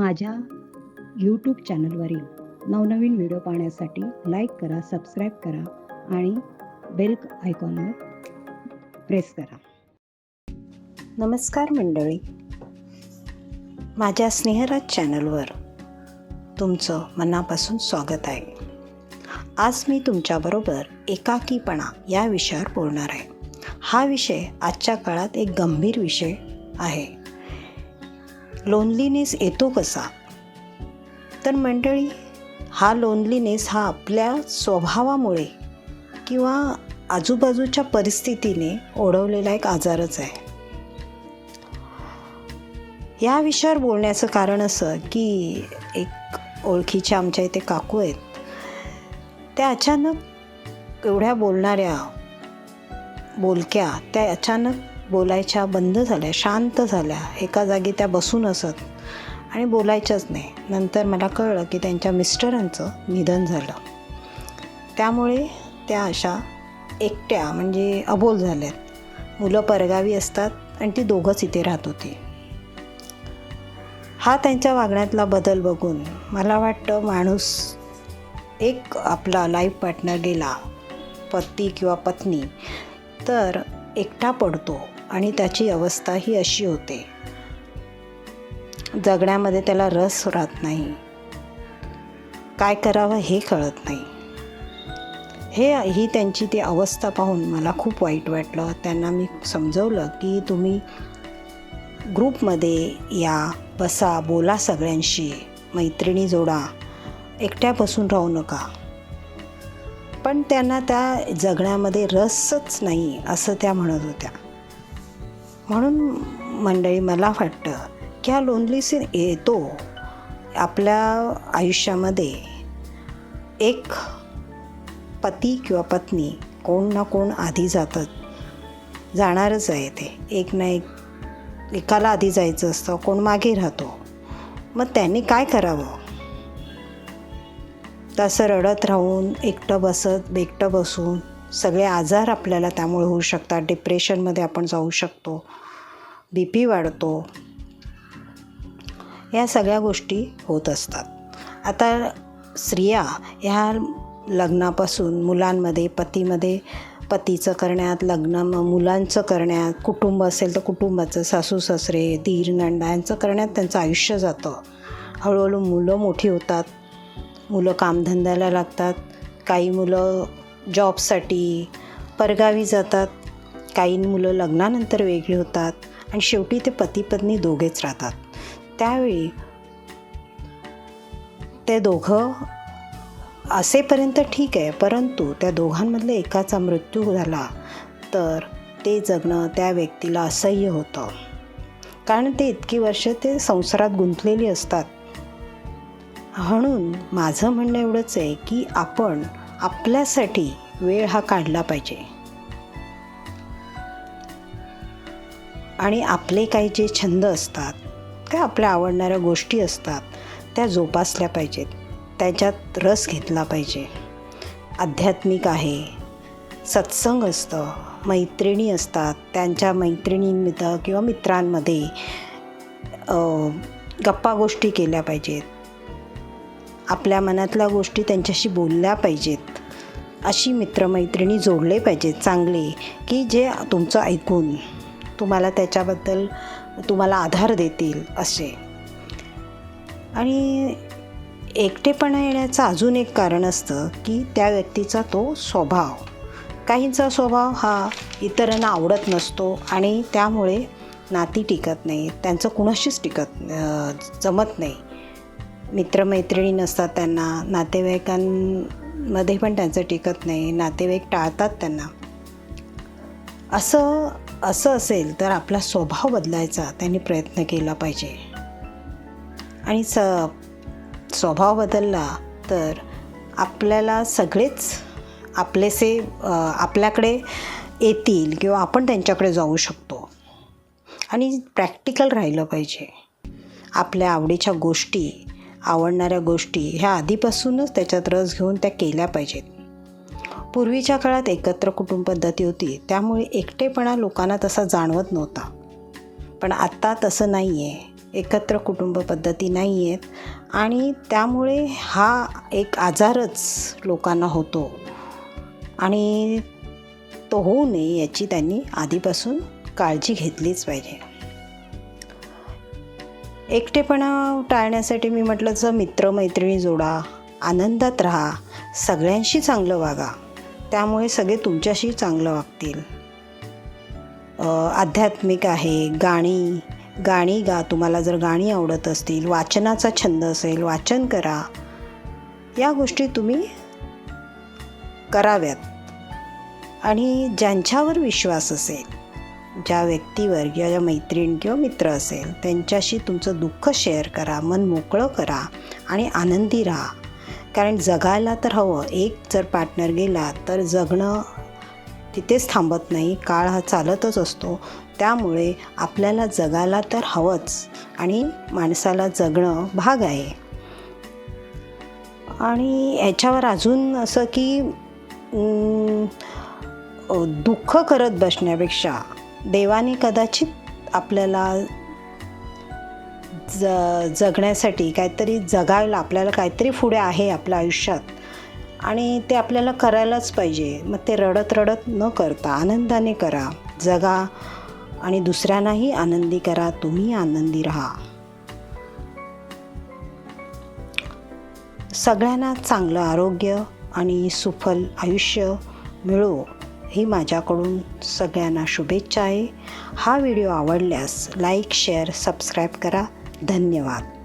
माझ्या यूट्यूब चॅनलवरील नवनवीन व्हिडिओ पाहण्यासाठी लाईक करा सबस्क्राईब करा आणि बेल आयकॉनवर प्रेस करा. नमस्कार मंडळी. माझ्या स्नेहराज चॅनलवर तुमचं मनापासून स्वागत आहे. आज मी तुमच्याबरोबर एकाकीपणा या विषयावर बोलणार आहे. हा विषय आजच्या काळात एक गंभीर विषय आहे. लोनलीनेस येतो कसा? तर मंडळी हा लोनलीनेस हा आपल्या स्वभावामुळे किंवा आजूबाजूच्या परिस्थितीने ओढवलेला एक आजारच आहे. या विषयावर बोलण्याचं कारण असं की एक ओळखीच्या आमच्या इथे काकू आहेत. त्या अचानक एवढ्या बोलणाऱ्या बोलक्या त्या अचानक बोलायच्या बंद झाल्या शांत झाल्या. एका जागी त्या बसून असत आणि बोलायच्याच नाही. नंतर मला कळलं की त्यांच्या मिस्टरांचं निधन झालं. त्यामुळे त्या अशा एकट्या म्हणजे अबोल झाल्यात. मुलं परगावी असतात आणि ती दोघंच इथे राहत होती. हा त्यांच्या वागण्यातला बदल बघून मला वाटतं माणूस एक आपला लाईफ पार्टनर गेला पती किंवा पत्नी तर एकटा पडतो. आणि त्याची अवस्था ही अशी होते. जगण्यामध्ये त्याला रस राहत नाही. काय करावं हे कळत नाही. हे ही त्यांची ती अवस्था पाहून मला खूप वाईट वाटलं. त्यांना मी समजवलं की तुम्ही ग्रुपमध्ये या बसा बोला सगळ्यांशी मैत्रिणी जोडा एकट्या बसून राहू नका. पण त्यांना त्या जगण्यामध्ये रसच नाही असं त्या म्हणत होत्या. म्हणून मंडळी मला वाटतं की हा लोनलीस येतो आपल्या आयुष्यामध्ये. एक पती किंवा पत्नी कोण ना कोण आधी जातात. जाणारच आहे ते. एक ना एक एकाला आधी जायचं असतं कोण मागे राहतो. मग त्यांनी काय करावं? तसं रडत राहून एकटं बसत बेकटं बसून सगळे आजार आपल्याला त्यामुळे होऊ शकतात. डिप्रेशनमध्ये आपण जाऊ शकतो. बी पी वाढतो. या सगळ्या गोष्टी होत असतात. आता स्त्रिया ह्या लग्नापासून मुलांमध्ये पतीमध्ये पतीचं करण्यात लग्न मुलांचं करण्यात कुटुंब असेल तर कुटुंबाचं सासू सासरे दीर नंडा यांचं करण्यात त्यांचं आयुष्य जातं. हळूहळू मुलं मोठी होतात. मुलं कामधंद्याला लागतात. काही मुलं जॉबसाठी. परगावी जातात. काही मुलं लग्नानंतर वेगळी होतात. आणि शेवटी ते पती पत्नी दोघेच राहतात. त्यावेळी ते दोघं असेपर्यंत ठीक आहे. परंतु त्या दोघांमधले एकाचा मृत्यू झाला तर ते जगणं त्या व्यक्तीला असह्य होतं. कारण ते इतकी वर्ष ते संसारात गुंतलेली असतात. म्हणून माझं म्हणणं एवढंच आहे की आपण आपल्यासाठी वेळ हा काढला पाहिजे. आणि आपले काही जे छंद असतात काय आपल्या आवडणाऱ्या गोष्टी असतात त्या जोपासल्या पाहिजेत. त्याच्यात रस घेतला पाहिजे. आध्यात्मिक आहे सत्संग असतं मैत्रिणी असतात त्यांच्या मैत्रिणींमध्ये किंवा मित्रांमध्ये गप्पा गोष्टी केल्या पाहिजेत. आपल्या मनातल्या गोष्टी त्यांच्याशी बोलल्या पाहिजेत. अशी मित्रमैत्रिणी जोडले पाहिजेत चांगले की जे तुमचं ऐकून तुम्हाला त्याच्याबद्दल तुम्हाला आधार देतील असे. आणि एकटेपणा येण्याचं अजून एक कारण असतं की त्या व्यक्तीचा तो स्वभाव. काहींचा स्वभाव हा इतरांना आवडत नसतो आणि त्यामुळे नाती टिकत नाही त्यांचं कुणाशीच टिकत जमत नाही. मित्रमैत्रिणी नसतात त्यांना नातेवाईकांमध्ये पण त्यांचं टिकत नाही नातेवाईक टाळतात त्यांना. असं असं असेल तर आपला स्वभाव बदलायचा त्यांनी प्रयत्न केला पाहिजे. आणि स स्वभाव बदलला तर आपल्याला सगळेच आपलेसे आपल्याकडे येतील किंवा आपण त्यांच्याकडे जाऊ शकतो. आणि प्रॅक्टिकल राहिलं पाहिजे. आपल्या आवडीच्या गोष्टी आवडणाऱ्या गोष्टी ह्या आधीपासूनच त्याच्यात रस घेऊन त्या केल्या पाहिजेत. पूर्वीच्या काळात एकत्र कुटुंब पद्धती होती त्यामुळे एकटेपणा लोकांना तसा जाणवत नव्हता. पण आत्ता तसं नाही आहे एकत्र कुटुंब पद्धती नाही आहेत आणि त्यामुळे हा एक आजारच लोकांना होतो. आणि तो होऊ नये याची त्यांनी आधीपासून काळजी घेतलीच पाहिजे. एकटेपणा टाळण्यासाठी मी म्हटलं जर मित्रमैत्रिणी जोडा आनंदात राहा सगळ्यांशी चांगलं वागा त्यामुळे सगळे तुमच्याशी चांगलं वागतील. आध्यात्मिक आहे गाणी गाणी गा तुम्हाला जर गाणी आवडत असतील वाचनाचा छंद असेल वाचन करा. या गोष्टी तुम्ही कराव्यात. आणि ज्यांच्यावर विश्वास असेल ज्या व्यक्तीवर किंवा ज्या मैत्रीण किंवा मित्र असेल त्यांच्याशी तुमचं दुःख शेअर करा मन मोकळं करा आणि आनंदी राहा. कारण जगायला तर हवं. एक जर पार्टनर गेला तर जगणं तिथेच थांबत नाही. काळ हा चालतच असतो. त्यामुळे आपल्याला जगायला तर हवंच आणि माणसाला जगणं भाग आहे. आणि ह्याच्यावर अजून असं की दुःख करत बसण्यापेक्षा देवाने कदाचित आपल्याला ज जगण्यासाठी काहीतरी जगायला आपल्याला काहीतरी पुढे आहे आपल्या आयुष्यात. आणि ते आपल्याला करायलाच पाहिजे. मग ते रडत रडत न करता आनंदाने करा. जगा आणि दुसऱ्यांनाही आनंदी करा. तुम्ही आनंदी राहा. सगळ्यांना चांगलं आरोग्य आणि सुफल आयुष्य मिळो. ही माझ्याकडून सगळ्यांना शुभेच्छा आहे. हा व्हिडिओ आवडल्यास लाईक शेअर सबस्क्राईब करा. धन्यवाद.